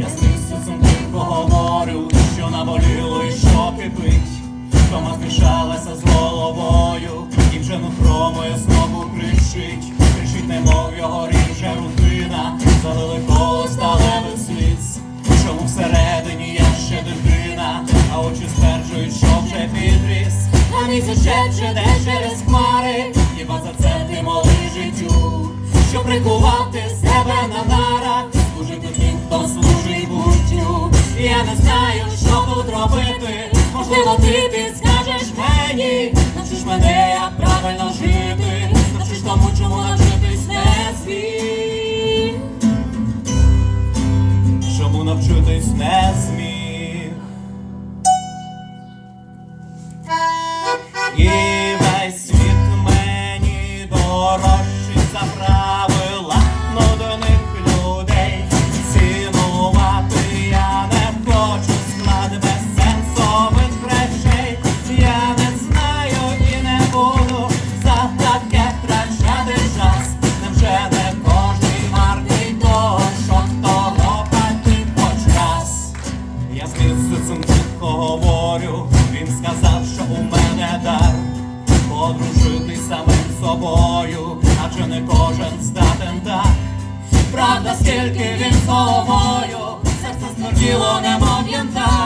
Я з місяцем поговорю, що наболіло і що кипить, Тома змішалася з головою, і вже нутро моє знову кричить, кричить, немов його ріже рутина, залили коло сталевих сліз, чому всередині я ще дитина, а очі стверджують, що вже підріс, а місяць де через хмари, хіба за це ти моли життю, що прикувати себе на нас. yeah. тобою, адже не кожен здатен так. Правда, скільки він з головою, серце стверділо, немов так.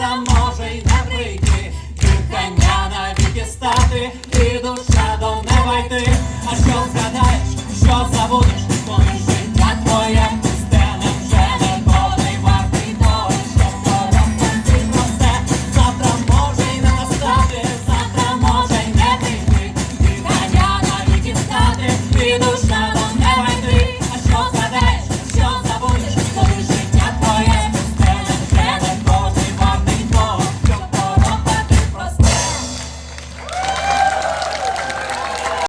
нам може й не прийти, дихання навіки стати, і душа до неба йти. А що згадаєш, що забудеш?